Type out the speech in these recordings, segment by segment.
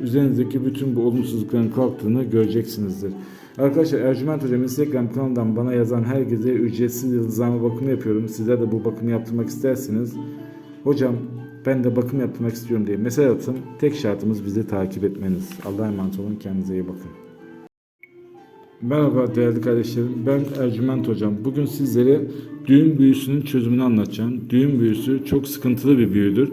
üzerinizdeki bütün bu olumsuzlukların kalktığını göreceksinizdir. Arkadaşlar Ercüment Hocam Instagram kanalından bana yazan herkese ücretsiz yıldızlama bakımı yapıyorum. Sizler de bu bakımı yaptırmak isterseniz hocam ben de bakım yaptırmak istiyorum diye mesaj atın. Tek şartımız bizi takip etmeniz. Allah'a emanet olun. Kendinize iyi bakın. Merhaba değerli kardeşlerim. Ben Ercüment Hocam. Bugün sizlere düğün büyüsünün çözümünü anlatacağım. Düğün büyüsü çok sıkıntılı bir büyüdür.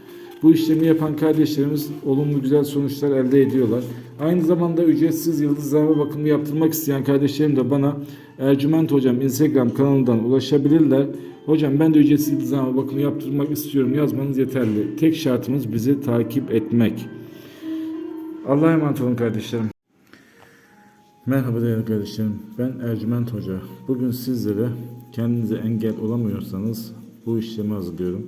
Bu işlemi yapan kardeşlerimiz olumlu güzel sonuçlar elde ediyorlar. Aynı zamanda ücretsiz yıldızlama bakımı yaptırmak isteyen kardeşlerim de bana Ercüment Hocam Instagram kanalından ulaşabilirler. Hocam ben de ücretsiz yıldızlama bakımı yaptırmak istiyorum yazmanız yeterli. Tek şartımız bizi takip etmek. Allah'a emanet olun kardeşlerim. Merhaba değerli kardeşlerim. Ben Ercüment Hoca. Bugün sizlere kendinize engel olamıyorsanız bu işlemi hazırlıyorum.